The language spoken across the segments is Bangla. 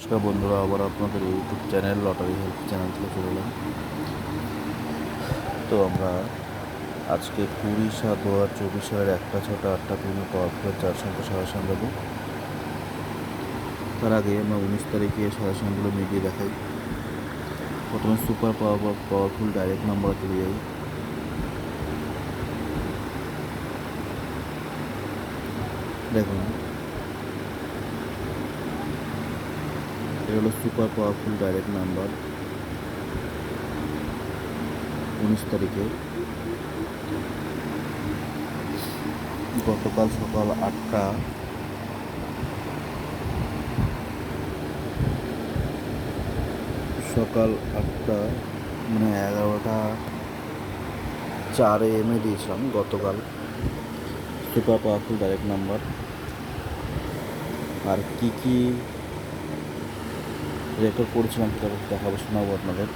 নমস্কার বন্ধুরা, আবার আপনাদের YouTube channel lottery help channel থেকে চলে এলাম। তো আমরা আজকে কুড়ি সাত দু হাজার চব্বিশ সালের একটা ছটা আটটা পূর্ণ পাওয়ার চার সংখ্যা সারাসান দেবো। তার আগে আমরা উনিশ তারিখে সারাসানগুলো মিলিয়ে দেখাই। প্রথমে super power powerful direct number চলে যাই দেখুন এটা হলো সুপার পাওয়ারফুল ডাইরেক্ট নাম্বার উনিশ তারিখে। গতকাল সকাল আটটা। সকাল আটটা মানে এগারোটা চারে এমে দিয়েছিলাম গতকাল। সুপার পাওয়ারফুল ডাইরেক্ট নাম্বার আর কি কি রেকর্ড করেছিলাম, সেটা দেখাবো, শোনাবো আপনাদের।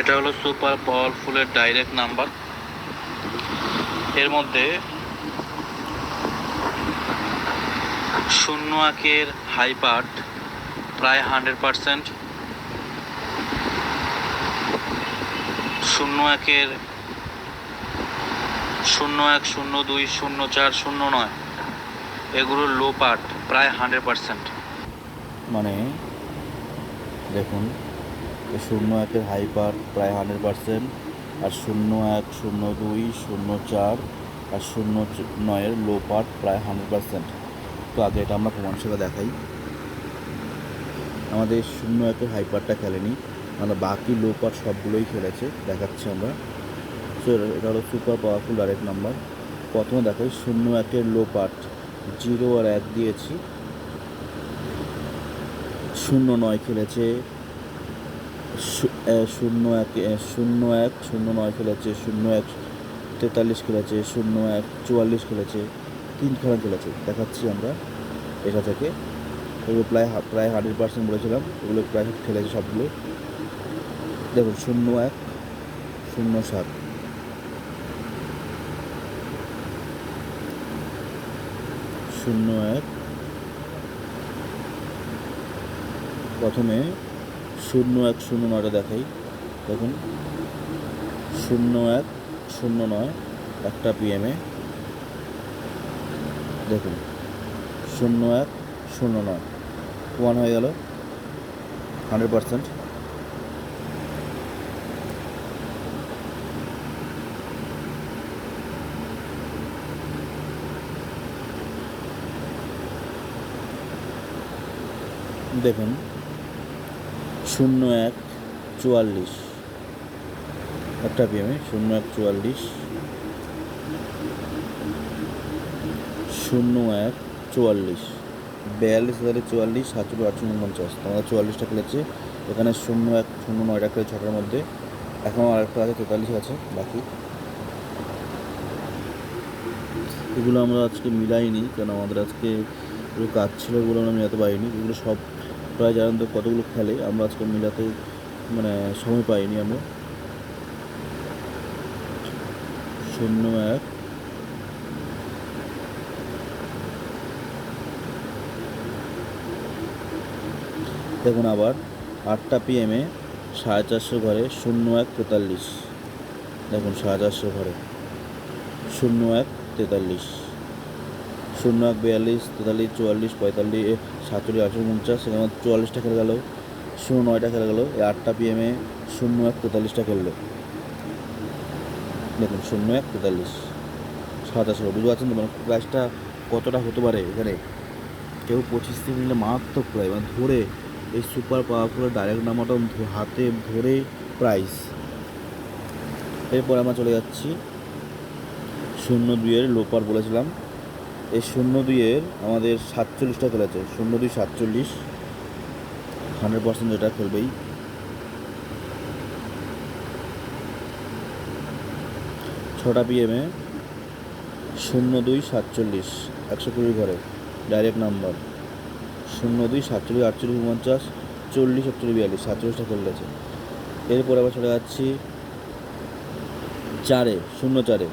এটা হলো সুপার পাওয়ারফুলের ডাইরেক্ট নাম্বার। এর মধ্যে শূন্য একের হাই পার্ট প্রায় হান্ড্রেড পারসেন্ট, শূন্য একের শূন্য এক, শূন্য দুই, শূন্য চার, শূন্য নয়, এগুলোর লো পার্ট প্রায় হান্ড্রেড পারসেন্ট। মানে দেখুন শূন্য একের হাইপার প্রায় হান্ড্রেড পার্সেন্ট, আর শূন্য এক, শূন্য দুই, শূন্য চার, আর শূন্য নয়ের লো পার্ট প্রায় হান্ড্রেড পার্সেন্ট। তো আগে এটা আমরা প্রমাণ সেবা দেখাই। আমাদের শূন্য একের হাইপারটা খেলেনি মানে বাকি লো পার্ট সবগুলোই খেলেছে, দেখাচ্ছি আমরা। সো এটা হলো সুপার পাওয়ারফুল ডাইরেক্ট নাম্বার প্রথমে দেখাই, শূন্য একের লো পার্ট জিরো আর এক দিয়েছি। শূন্য নয় খেলেছে। শূন্য এক শূন্য এক, শূন্য নয় খেলেছে, শূন্য এক, তেতাল্লিশ খেলেছে, শূন্য এক, চুয়াল্লিশ খেলেছে, তিন খেলা খেলেছে। দেখাচ্ছি আমরা এটা থেকে। এগুলো প্রায় প্রায় হান্ড্রেড পার্সেন্ট বলেছিলাম, এগুলো প্রায় খেলেছে সবগুলো। দেখুন, শূন্য এক, শূন্য সাত। শূন্য এক প্রথমে শূন্য এক শূন্য নয়টা দেখাই। দেখুন, শূন্য এক শূন্য নয় একটা পিএমে দেখুন, শূন্য এক শূন্য নয়। ওয়ান হয়ে গেল। হান্ড্রেড পার্সেন্ট দেখুন শূন্য এক চুয়াল্লিশ। একটা পিএমে শূন্য এক চুয়াল্লিশ। শূন্য এক চুয়াল্লিশ। বিয়াল্লিশ হাজারে চুয়াল্লিশ, সাতচল্লিশ, আটচল্লিশ, উনপঞ্চাশ। তোমাদের চুয়াল্লিশটা খেলেছে। এখানে শূন্য এক, শূন্য নয়টা খেলে ছটার মধ্যে। এখনও আরেকটা আছে, তেতাল্লিশ আছে, বাকি। এগুলো আমরা আজকে মিলাইনি, কেন আমাদের আজকে একটু কাজ ছিল এগুলো আমরা মিলাতে পারিনি। এগুলো সব প্রায় জানেন তো কতগুলো খেলে, আমরা আজকে মিলাতে মানে সময় পাইনি আমরা। শূন্য এক। দেখুন আবার, আটটা পিএমে সাড়ে চারশো ঘরে শূন্য এক তেতাল্লিশ। দেখুন সাড়ে চারশো ঘরে শূন্য এক তেতাল্লিশ। শূন্য এক বিয়াল্লিশ, তেতাল্লিশ, চুয়াল্লিশ, পঁয়তাল্লিশ সাতচল্লিশ, আটচল্লিশ উনচাশ সেখানে চুয়াল্লিশটা খেলে গেল। শূন্য নয়টা খেলে গেল। এই আটটা পিএমে শূন্য এক তেতাল্লিশটা খেললো। দেখুন, শূন্য এক তেতাল্লিশ। সাতাশো বুঝতে পারছেন তো? মানে প্রাইসটা কতটা হতে পারে এখানে? কেউ পঁচিশ থেকে নিলে মারাত্মক প্রায় মানে ধরে এই সুপার পাওয়ারফুলের ডাইরেক্ট নাম্বারটা ধ- হাতে ধরে প্রাইস এরপর আমরা চলে যাচ্ছি। শূন্য দুইয়ের লোপার বলেছিলাম। এই শূন্য দুইয়ের আমাদের সাতচল্লিশটা খেলা খেলেছে শূন্য দুই সাতচল্লিশ হান্ড্রেড পার্সেন্ট যেটা খেলবেই। ছটা পিএমে শূন্য দুই সাতচল্লিশ, একশো কুড়ি ঘরে ডাইরেক্ট নাম্বার শূন্য দুই সাতচল্লিশ, আটচল্লিশ, উনপঞ্চাশ, চল্লিশ, একচল্লিশ, বিয়াল্লিশ, সাতচল্লিশটা খেলে খেলেছে এরপর আবার চলে যাচ্ছি চারে, শূন্য চারে।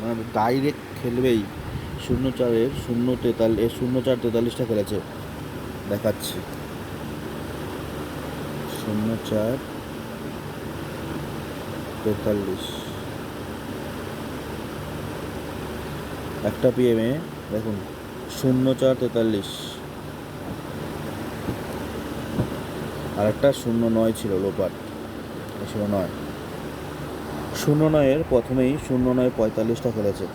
মানে ডাইরেক্ট খেলবেই। শূন্য চারের শূন্য তেতাল্লিশ শূন্য চার তেতাল্লিশটা খেলেছে। দেখাচ্ছি। শূন্য চার তেতাল্লিশ। একটা পি পিএমে দেখুন শূন্য চার তেতাল্লিশ। আর একটা শূন্য নয় ছিল লোপাট। শূন্য নয়। শূন্য নয়ের প্রথমেই শূন্য নয় পঁয়তাল্লিশটা খেলেছে।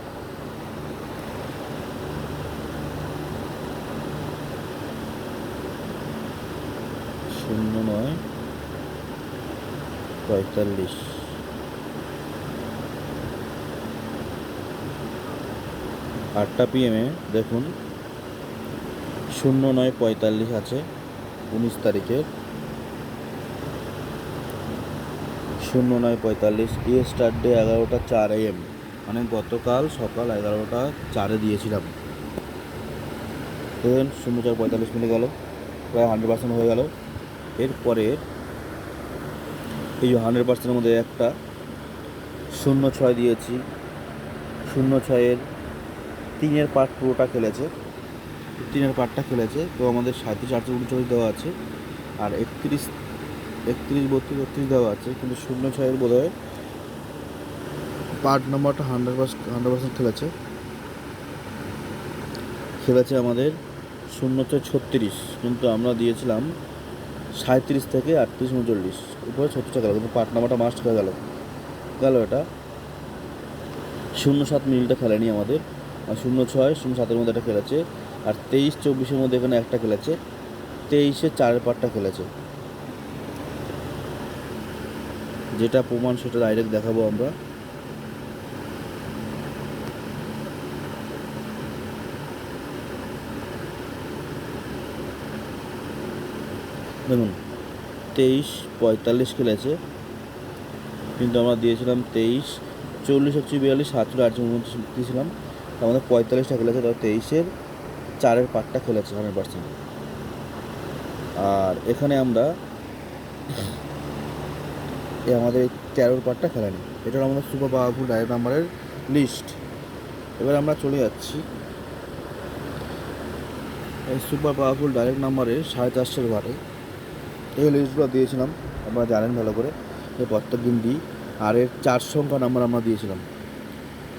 শূন্য নয়। পঁয়তাল্লিশ। আটটা পিএমে দেখুন, শূন্য নয় পঁয়তাল্লিশ আছে উনিশ তারিখের। শূন্য নয় পঁয়তাল্লিশ ইয়ে স্টার্ট ডে এগারোটা চার এম মানে গতকাল সকাল এগারোটা চারে দিয়েছিলাম। শূন্য চার পঁয়তাল্লিশ মিলে গেল, প্রায় হান্ড্রেড পার্সেন্ট হয়ে গেল। এরপরে এই হান্ড্রেড পার্সেন্টের মধ্যে একটা শূন্য ছয় দিয়েছি। শূন্য ছয়ের তিনের পার্ট পুরোটা খেলেছে। তিনের পার্টটা খেলেছে। তো আমাদের সাঁত্রিশ আটত্রিশ উনচল্লিশ দেওয়া আছে। আর একত্রিশ একত্রিশ, বত্রিশ বত্রিশ দেওয়া আছে। কিন্তু শূন্য ছয়ের বোধ হয় পার্ট নাম্বারটা হান্ড্রেড পার্সেন্ট হান্ড্রেড পার্সেন্ট খেলেছে। খেলেছে আমাদের শূন্য ছয় ছত্রিশ। কিন্তু আমরা দিয়েছিলাম সাঁত্রিশ থেকে আটত্রিশ উনচল্লিশ। উপরে ছত্রিশটা গেল। কিন্তু পার্ট নাম্বারটা মাস্ট হয়ে গেল। গেল এটা। শূন্য সাত মিনিটটা খেলেনি আমাদের। আর শূন্য ছয়, শূন্য সাতের মধ্যে একটা খেলেছে। আর তেইশ, চব্বিশের মধ্যে এখানে একটা খেলেছে। তেইশে চারের পার্টটা খেলেছে। যেটা প্রমাণ সেটা ডাইরেক্ট দেখাবো আমরা। দেখুন, তেইশ পঁয়তাল্লিশ খেলেছে, কিন্তু আমরা দিয়েছিলাম তেইশ, চল্লিশ একশো বিয়াল্লিশ সাতশো আটশো দিয়েছিলাম। আমাদের পঁয়তাল্লিশটা খেলেছে, তাও তেইশের, চারের পার্টটা খেলেছে হান্ড্রেড পার্সেন্ট আর এখানে আমরা এ আমাদের তেরোর পার্টটা খেলেনি। এটা আমাদের সুপার পাওয়ারফুল ডাইরেক্ট নাম্বারের লিস্ট এবার আমরা চলে যাচ্ছি। এই সুপার পাওয়ারফুল ডাইরেক্ট নাম্বারে সাড়ে চারশোর ঘরে এই লিস্টগুলো দিয়েছিলাম, আপনারা জানেন ভালো করে। এই প্রত্যেক দিন দিই। আর এর চার সংখ্যা নাম্বার আমরা দিয়েছিলাম।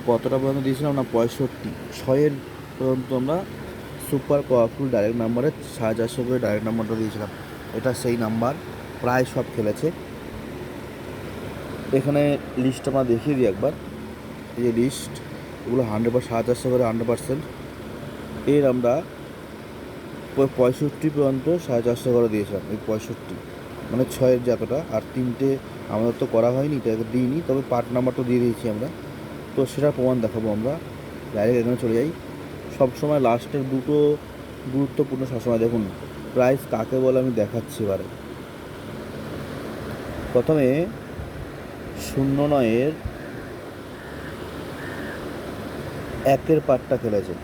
কতটা পর্যন্ত দিয়েছিলাম না? পঁয়ষট্টি। ছয়ের পর্যন্ত আমরা সুপার পাওয়ারফুল ডাইরেক্ট নাম্বারে সাড়ে চারশো করে ডাইরেক্ট নাম্বারটা দিয়েছিলাম। এটা সেই নাম্বার প্রায় সব খেলেছে। এখানে লিস্ট আমরা দেখিয়ে দিই একবার। এই যে লিস্ট এগুলো হান্ড্রেড পার সাড়ে চারশো করে হান্ড্রেড পার্সেন্ট এর আমরা পঁয়ষট্টি পর্যন্ত সাড়ে চারশো করে দিয়েছিলাম, এই পঁয়ষট্টি। মানে ছয়ের যতটা আর তিনটে আমাদের তো করা হয়নি তাই দিইনি, তবে পার্ট নাম্বারটা দিয়ে দিয়েছি আমরা। তো সেটার প্রমাণ দেখাবো আমরা, ডাইরেক্ট এখানে চলে যাই। সবসময় লাস্টের দুটো গুরুত্বপূর্ণ সবসময় দেখুন, প্রাইস কাকে বলে আমি দেখাচ্ছি এবারে। প্রথমে শূন্য নয়ের একের পার্টটা খেলেছে।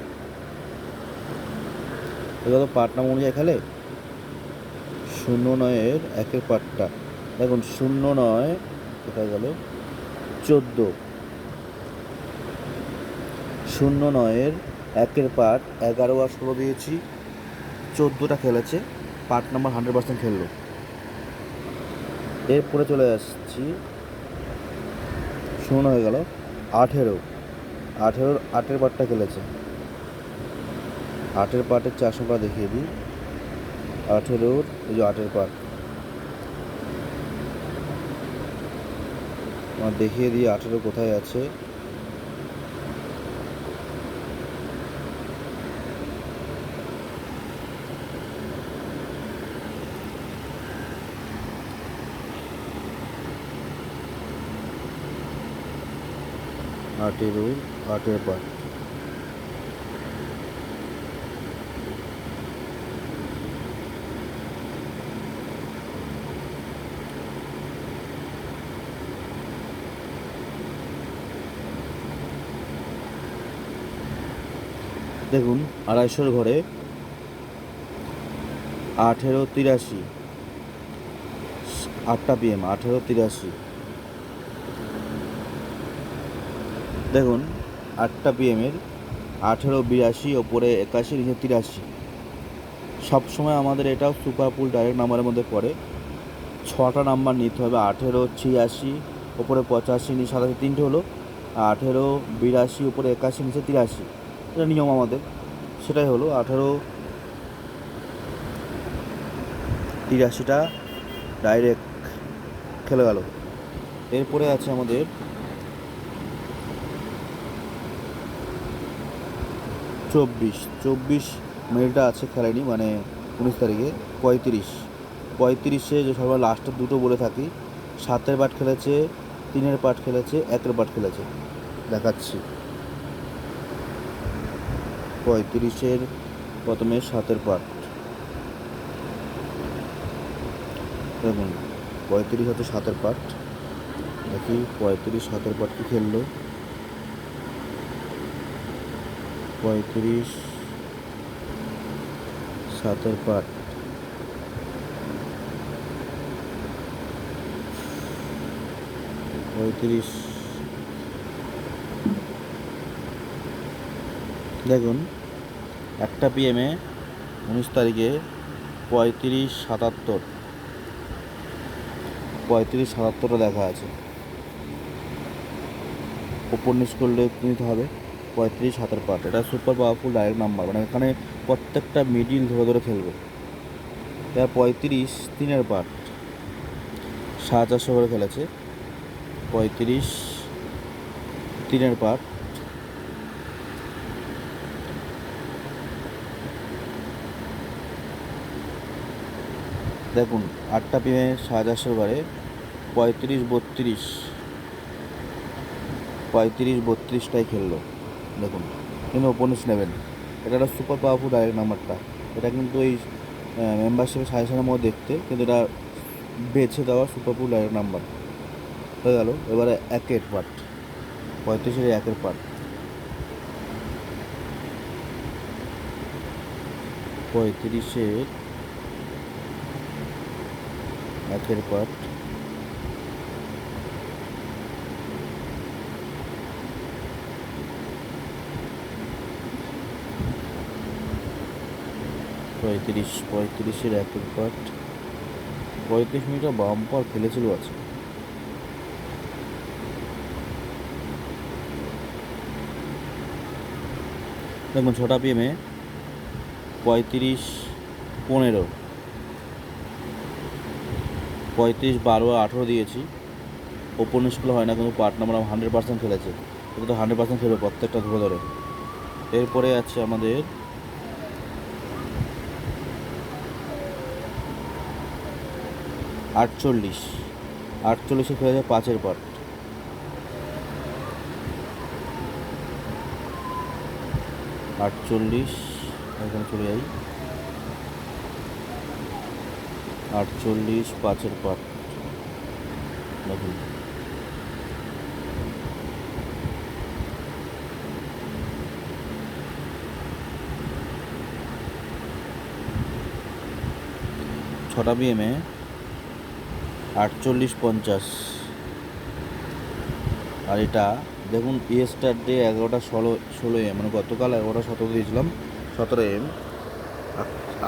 এগুলো তো পার্ট নাম অনুযায়ী খেলে? শূন্য নয়ের একের পার্টটা। দেখুন, শূন্য নয়, কোথায় গেল? চোদ্দ। শূন্য নয়ের একের পার্ট এগারো আর ষোলো দিয়েছি। চোদ্দোটা খেলেছে, পার্ট নাম্বার হান্ড্রেড পার্সেন্ট খেললো। এরপরে চলে আসছি, শূন্য হয়ে গেল আঠেরো। আঠেরোর আটের পার্টটা খেলেছে। আটের পার্টের চার সংখ্যা দেখিয়ে দিই। আঠেরোর এই যে আটের পার্ট আমার দেখিয়ে দিই আঠেরো কোথায় আছে। আঠেরো, আটের পার্ট দেখুন, আড়াইশোর ঘরে আঠেরো তিরাশি। আটটা পিএম আঠেরো তিরাশি। দেখুন, আটটা পি পিএমের আঠেরো বিরাশি, ওপরে একাশি, নিচে তিরাশি। সবসময় আমাদের এটাও সুপারপুল ডাইরেক্ট নাম্বারের মধ্যে পড়ে। ছটা নাম্বার নিতে হবে, আঠেরো ছিয়াশি, ওপরে পঁচাশি, নিচে সাতাশি, তিনটে হলো। আঠেরো বিরাশি উপরে একাশি, নিচে তিরাশি। এটা নিয়ম আমাদের। সেটাই হলো আঠারো তিরাশিটা ডাইরেক্ট খেলে গেল। এরপরে আছে আমাদের চব্বিশ। চব্বিশ মেলটা আছে খেলেনি মানে উনিশ তারিখে। পঁয়ত্রিশ। পঁয়ত্রিশে যে সবার লাস্টের দুটো বলে থাকি, সাতের পাট খেলেছে, তিনের পাট খেলেছে, একের পাট খেলেছে। দেখাচ্ছি। পঁয়ত্রিশের প্রথমে সাতের পাট দেখুন, পঁয়ত্রিশ হচ্ছে সাতের পাট দেখি, পঁয়ত্রিশ সাতের পাট কি খেললো? পঁয়ত্রিশ সাতের পাট পঁয়ত্রিশ দেখুন, একটা পিএমে উনিশ তারিখে পঁয়ত্রিশ সাতাত্তর, পঁয়ত্রিশ সাতাত্তরটা দেখা আছে। ওপর নিচ করলে নিতে হবে, পঁয়ত্রিশ হাতের পাট এটা সুপার পাওয়ারফুল ডাইরেক্ট নাম্বার মানে এখানে প্রত্যেকটা মিডিল ধরে ধরে খেলবে। এবার পঁয়ত্রিশ তিনের পাট সাড়ে চারশো করে খেলেছে। পঁয়ত্রিশ তিনের পাট দেখুন, আটটা পিমে সাড়ে চারশো বারে পঁয়ত্রিশ বত্রিশ, পঁয়ত্রিশ বত্রিশটাই খেললো। দেখুন, কিন্তু ওপোনেন্স নেবেন। এটা একটা সুপার পাওয়ারফুল ডাইরেক্ট নাম্বারটা এটা কিন্তু এই মেম্বারশিপের সাজেশনের মধ্যে দেখতে কিন্তু এটা বেছে দেওয়া সুপার পাওয়ার ডাইরেক্ট নাম্বার হয়ে গেল। এবারে একের পার্ট পঁয়ত্রিশের একের পার্ট পঁয়ত্রিশের একের পার্ট পঁয়ত্রিশ পঁয়ত্রিশের একের পার্ট পঁয়ত্রিশ মিনিটে বাম্পার খেলেছিল আছে দেখুন, ছটা পিএমে পঁয়ত্রিশ, পনেরো। পঁয়ত্রিশ, বারো, আঠেরো দিয়েছি। ওপর স্কুলে হয় না, কিন্তু পার্ট নাম্বার হান্ড্রেড পার্সেন্ট খেলেছে এটা তো হান্ড্রেড পার্সেন্ট খেলবে প্রত্যেকটা ধরে ধরে। এরপরে আছে আমাদের আটচল্লিশ। আটচল্লিশে খেলেছে পাঁচের পার্ট আটচল্লিশ, এখানে চলে যাই। আটচল্লিশ, পাঁচের পাট দেখুন। ছটা বিএমে আটচল্লিশ, পঞ্চাশ। আর এটা, দেখুন ইয়েস্টার ডে এগারোটা ষোলো ষোলো এম মানে গতকাল এগারোটা সতেরো দিয়েছিলাম, সতেরো এম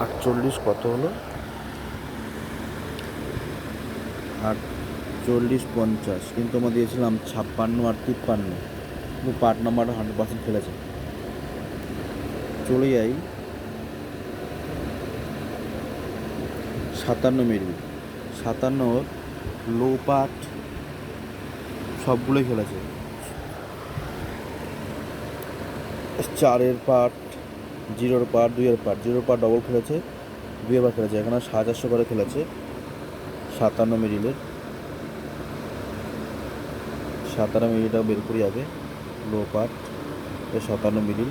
আটচল্লিশ কত হলো? আটচল্লিশ পঞ্চাশ। কিন্তু আমরা দিয়েছিলাম ছাপ্পান্ন আর তিপ্পান্ন। কিন্তু পার্ট নাম্বার হান্ড্রেড পার্সেন্ট খেলেছে চলে যাই সাতান্ন মিডল সাতান্নর লো পার্ট সবগুলোই খেলেছে চারের পার্ট জিরোর পার্ট দুইয়ের পার্ট জিরোর পার্ট ডবল খেলেছে দুইয়ের পার্ট খেলেছে এখানে সাড়ে চারশো করে খেলেছে সাতান্ন মিডিলের সাতান্ন মিডিলটা বের করি আগে লো পার্ট সাতান্ন মিডিল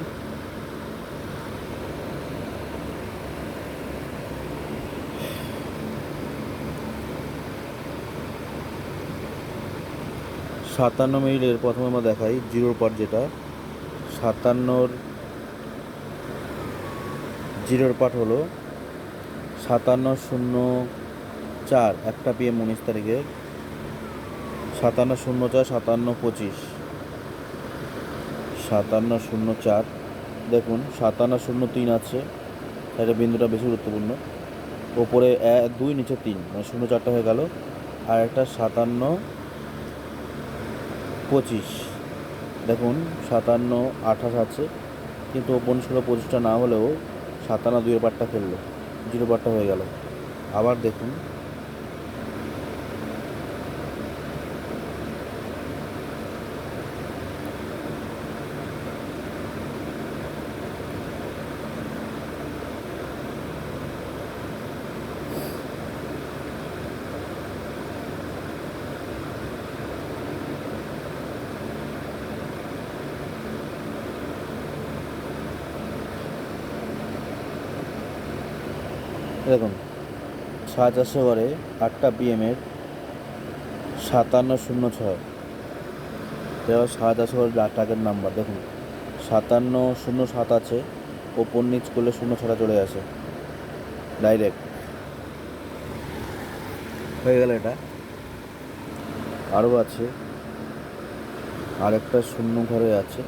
সাতান্ন মিডিলের প্রথমে আমরা দেখাই জিরোর পার্ট যেটা। সাতান্নর জিরোর পার্ট হলো সাতান্ন শূন্য চার, একটা পিএম উনিশ তারিখে। সাতান্ন শূন্য চার, সাতান্ন পঁচিশ। সাতান্ন শূন্য চার, দেখুন, সাতান্ন শূন্য তিন আছে। সাইডে বিন্দুটা বেশি গুরুত্বপূর্ণ। ওপরে দুই, নিচে তিন মানে শূন্য চারটা হয়ে গেল। আর একটা সাতান্ন পঁচিশ। দেখুন, সাতান্ন আঠাশ আছে। কিন্তু ওপন ষোলো পঁচিশটা না হলেও সাতান্ন দুইয়ের পাটটা ফেলল জিরো পাটটা হয়ে গেল। আবার দেখুন দেখুন সাড়ে চারশো ঘরে আটটা পিএমের সাতান্ন শূন্য ছয়। এবার সাড়ে চারশো ঘরে টাকের নাম্বার দেখুন, সাতান্ন শূন্য সাত আছে, ওপর নিচ করলে শূন্য ছটা চলে আসে। ডাইরেক্ট হয়ে গেল এটা। আরও আছে, আরেকটা শূন্য ঘরে আছে।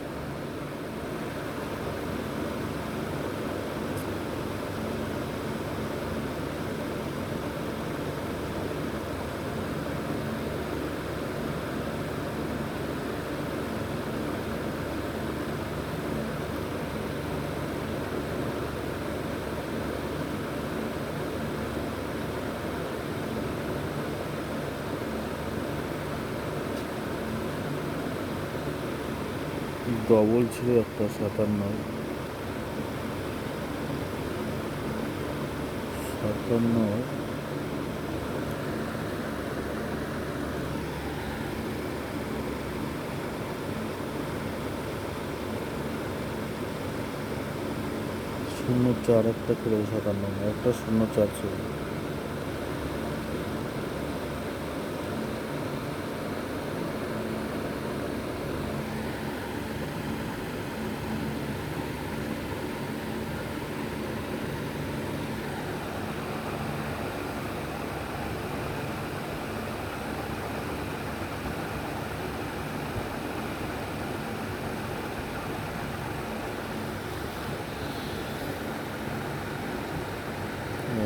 ডবল ছিল একটা সাতান্ন। সাতান্ন। শূন্য চার একটা ছিল সাতান্ন একটা শূন্য চার ছিল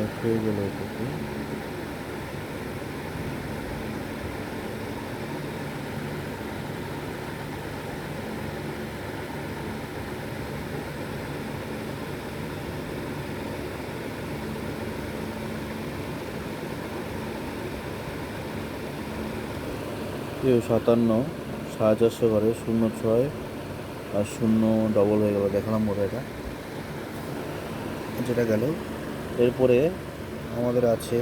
এক হয়ে গেল এটাতে। কেউ সাতান্ন, সাড়ে চারশো ঘরে শূন্য ছয় আর শূন্য ডবল হয়ে গেল, দেখালাম বোধ এটা। যেটা গেল। এরপরে আমাদের আছে।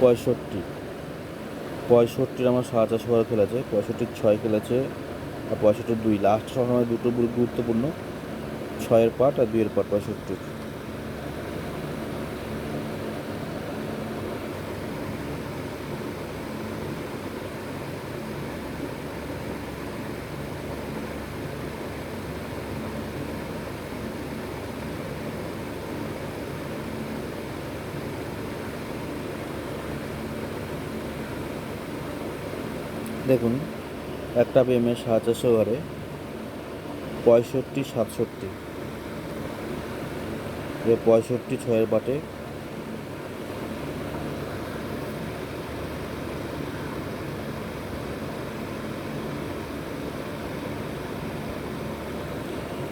পঁয়ষট্টি। পঁয়ষট্টির আমার সাড়ে চারশো বারো খেলেছে, পঁয়ষট্টির ছয় খেলেছে, আর পঁয়ষট্টির দুই। লাস্ট সময় দুটো গুরুত্বপূর্ণ, ছয়ের পাট আর দুইয়ের পাট পঁয়ষট্টির। দেখুন, একটা পেমে সাড়ে চারশো ঘরে পঁয়ষট্টি, সাতষট্টি। এ পঁয়ষট্টি ছয়ের পাটে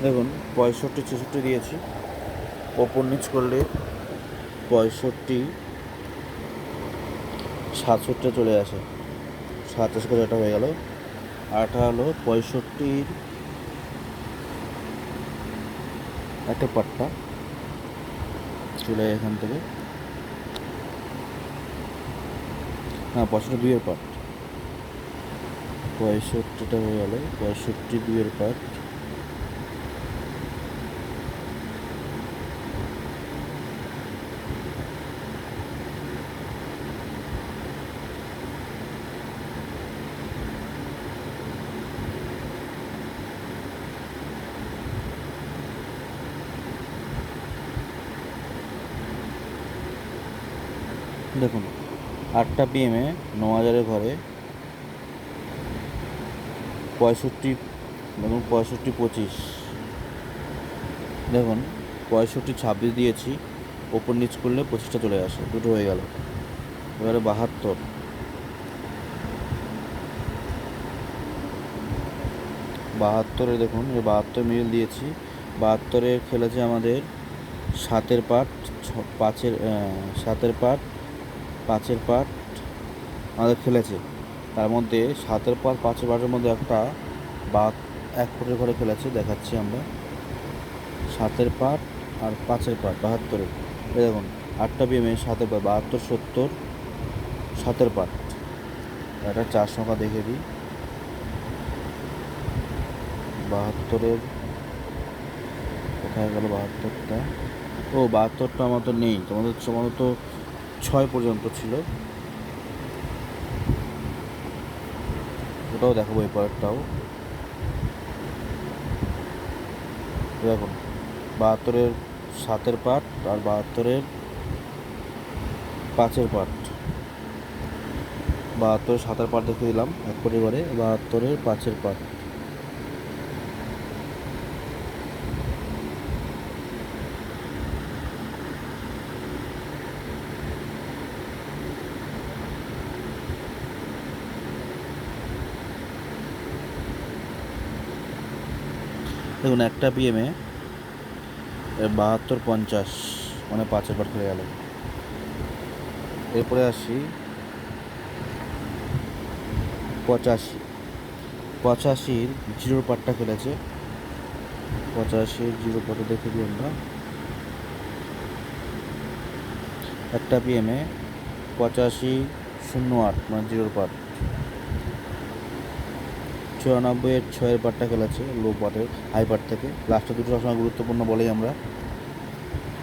দেখুন, পঁয়ষট্টি, ছেষট্টি দিয়েছি। ওপর নিচ করলে পঁয়ষট্টি, সাতষট্টি চলে আসে। সাতাশ করে এটা হয়ে গেল। আঠারো হলো পঁয়ষট্টির একটা পাট্টা চলে এখান থেকে। হ্যাঁ পঁয়ষট্টি দুইয়ের পাট। পঁয়ষট্টিটা হয়ে গেল। পঁয়ষট্টি দুইয়ের পাট। আটটা পিএমে ন হাজারের ঘরে। পঁয়ষট্টি দেখুন পঁয়ষট্টি পঁচিশ। দেখুন, পঁয়ষট্টি, ছাব্বিশ দিয়েছি। ওপর নিচ করলে পঁচিশটা চলে আসে, দুটো হয়ে গেল। এবারে বাহাত্তর। বাহাত্তরে দেখুন বাহাত্তর মিল দিয়েছি। বাহাত্তরে খেলেছে আমাদের সাতের পাট, ছ- পাঁচের সাতের পাট পাঁচের পাট আমাদের খেলেছে। তার মধ্যে সাতের পাট পাঁচের পাটের মধ্যে একটা বা এক ফুটের ঘরে খেলেছে, দেখাচ্ছি আমরা। সাতের পাট আর পাঁচের পাট, বাহাত্তরের। এই দেখুন, আটটা বিএমএ, সাতের পাট, বাহাত্তর, সত্তর, সাতের পাট। একটা চার সংখ্যা দেখে দিই। বাহাত্তরের, কোথায় গেল বাহাত্তরটা? ও, বাহাত্তরটা আমার তো নেই। তোমাদের তোমাদের তো ছয় পর্যন্ত ছিল। ওটাও দেখাবো এই পরেরটাও দেখুন, বাহাত্তরের সাতের পার্ট আর বাহাত্তরের পাঁচের পার্ট। বাহাত্তরের সাতের পার্ট দেখে দিলাম, এক পরিবারে বাহাত্তরের পাঁচের পাট দেখুন, একটা বিএমে বাহাত্তর পঞ্চাশ মানে পাঁচের পার খেলে গেল। এরপরে আসি, পঁচাশি। পঁচাশির জিরোর পাটটা খেলেছে। পঁচাশির জিরো পাটটা দেখে দিই আমরা। একটা পিএমে পঁচাশি শূন্য আট মানে জিরোর পাট। চুরানব্বইয়ের ছয়ের পার্টটা খেলেছে লো পার্টের হাই পার্ট থেকে। লাস্টে দুটো সবসময় গুরুত্বপূর্ণ বলেই আমরা।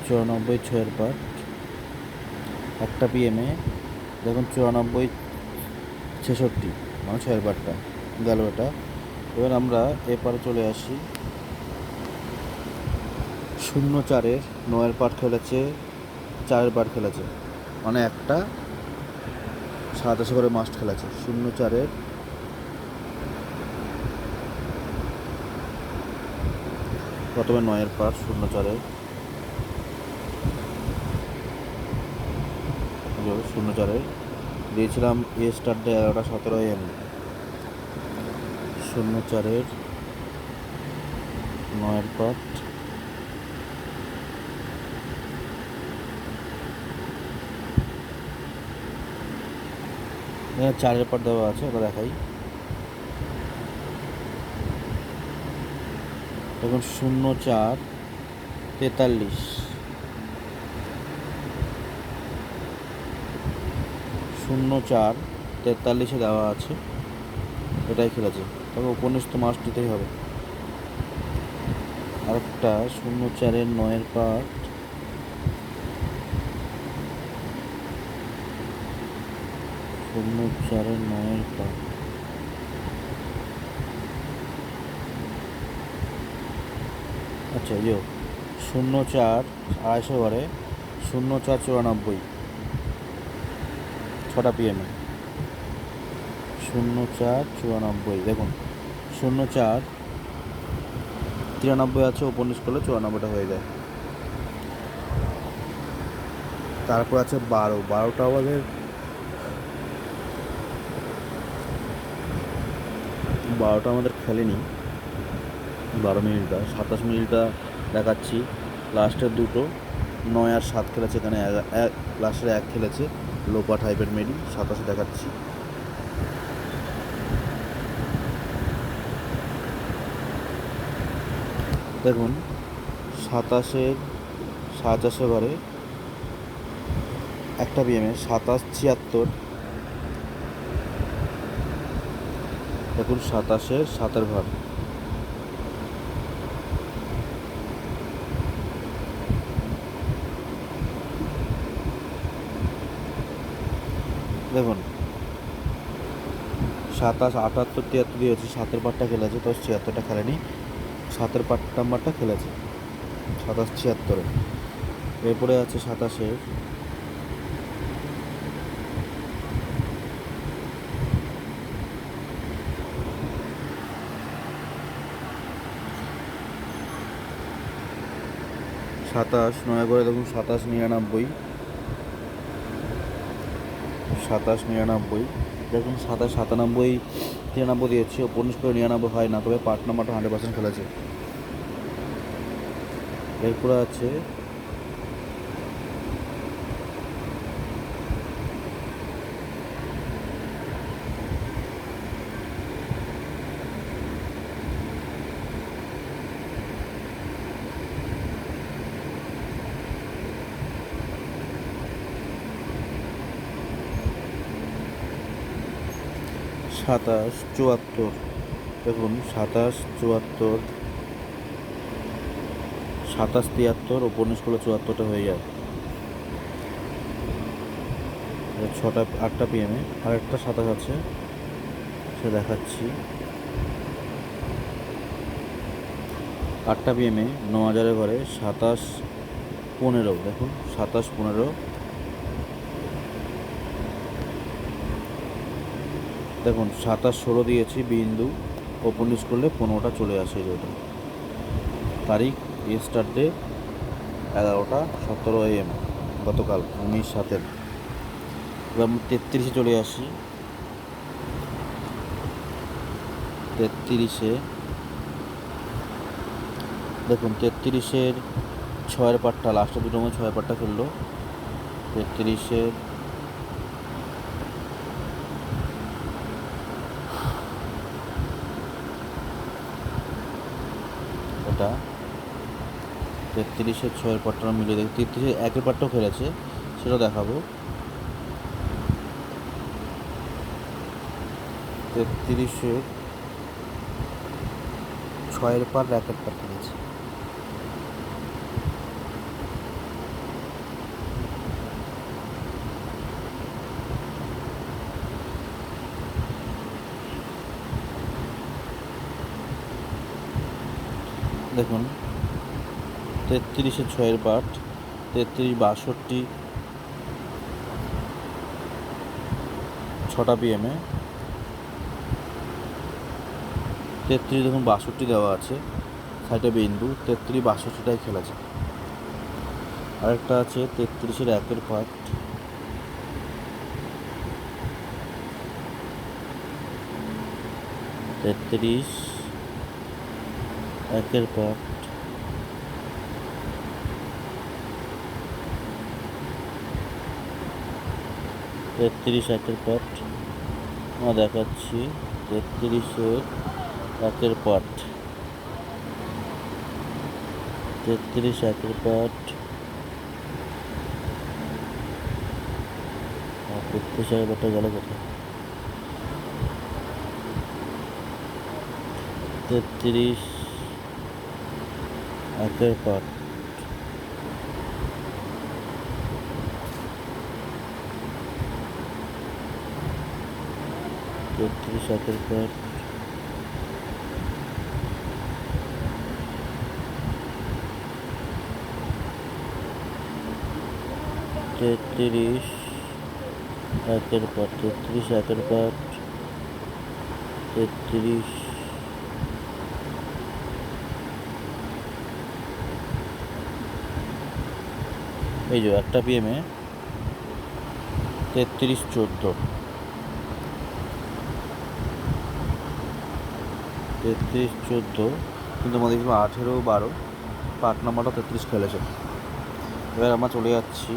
চুরানব্বই ছয়ের পার্ট একটা পিএমে দেখুন চুরানব্বই ছেষট্টি মানে ছয়ের পার্টটা গেল এটা। এবার আমরা এপারে চলে আসি। শূন্য চারের নয়ের পার্ট খেলেছে, চারের পার্ট খেলেছে। মানে একটা সাতাশে করে মাস্ট খেলেছে। শূন্য চারের প্রথমে নয়ের পাট শূন্য চারে। শূন্য চারে। দিয়েছিলাম এ স্টারটা এগারোটা, সতেরো এম শূন্য চারের নয়ের পাট চারের পাট দেওয়া আছে ওটা দেখাই। দেখুন শূন্য চার, তেতাল্লিশ। শূন্য চার, তেতাল্লিশে দেওয়া আছে। এটাই খেলেছে। তবে উপন্যাস তো মাস দিতেই হবে। আরেকটা, শূন্য চারের নয়ের পাট শূন্য চারের নয়ের পাট আচ্ছা ইয়ো শূন্য চার আড়াইশো ঘরে শূন্য চার চুরানব্বই, ছটা পিএমে শূন্য চার চুরানব্বই, দেখুন শূন্য চার তিরানব্বই আছে উপন্যাস করলে চুরানব্বইটা হয়ে যায়। তারপর আছে বারো, বারোটা আমাদের বারোটা আমাদের খেলেনি। বারো মিনিটটা, সাতাশ মিনিটটা দেখাচ্ছি। লাস্টের দুটো, নয় আর সাত খেলেছে এখানে, এক লাস্টের এক খেলেছে লোপা টাইপের মেডি, সাতাশে দেখাচ্ছি। দেখুন সাতাশের সাতাশে ঘরে একটা বিএমে সাতাশ ছিয়াত্তর। দেখুন সাতাশের সাতের ঘর দেখুন, সাতাশ, আটাত্তর, তিয়াত্তর দিয়েছে, সাতের পাটটা খেলেছে তো ছিয়াত্তরটা খেলেনি, সাতের পাট নাম্বারটা খেলেছে, সাতাশ, ছিয়াত্তরে। এরপরে আছে সাতাশের। সাতাশ, নয় করে দেখুন, সাতাশ, নিরানব্বই। সাতাশ নিরানব্বই। দেখুন, সাতাশ, সাতানব্বই, তিরানব্বই দিয়েছি উপন্যাস করে নিরানব্বই হয় না, তবে পার্ট নাম্বারটা হান্ড্রেড পার্সেন্ট খেলেছে এরপরে আছে সাতাশ, চুয়াত্তর। দেখুন, সাতাশ, চুয়াত্তর, সাতাশ, তিয়াত্তর, উপন্যাস করলে চুয়াত্তরটা হয়ে যায়। ছটা, আটটা পিএমে আর একটা সাতাশ আছে, সে দেখাচ্ছি। আটটা পিএমে ন হাজারের ঘরে সাতাশ পনেরো, দেখুন, সাতাশ পনেরো। দেখুন, সাতাশ, ষোলো দিয়েছি বিন্দু। ওপেনিস করলে পনেরোটা চলে আসে যেটা তারিখ ইস্টারডে এগারোটা, সতেরো এম গতকাল, উনিশ, সাতের। এবার তেত্রিশে চলে আসি। তেত্রিশে। দেখুন, তেত্রিশের ছয়ের পাটটা লাস্টের দুটো মধ্যে ছয় পাটটা খেললো। তেত্রিশের এটা তেত্রিশের ছয়ের পাটটা মিলিয়ে দেখি। তেত্রিশের একের পাটটাও খেলেছে সেটা দেখাবো। তেত্রিশের ছয়ের পার একের পার খেলেছে দেখুন তেত্রিশে ছয়ের পাট তেত্রিশ বাষট্টি ছটা পিএমে তেত্রিশ দেখুন, বাষট্টি দেওয়া আছে সাইডে বিন্দু, তেত্রিশ বাষট্টিটাই খেলেছে। আরেকটা আছে, তেত্রিশের একের পাট তেত্রিশ, একের পাট তেত্রিশ একের পাট। আমরা দেখাচ্ছি তেত্রিশের একের পাট। তেত্রিশ একের পাট। তেত্রিশ একের পাটটা গেল কোথায়? তেত্রিশ একের পাট। তেত্রিশ একের পাট তেত্রিশ একের পাট তেত্রিশ একের পাট তেত্রিশ, এই যে একটা পিএমে তেত্রিশ, চোদ্দ। তেত্রিশ, চোদ্দ, কিন্তু আমাদের এখানে আঠেরো, বারো পাট নাম্বারটা তেত্রিশ খেলেছে। এবার আমরা চলে যাচ্ছি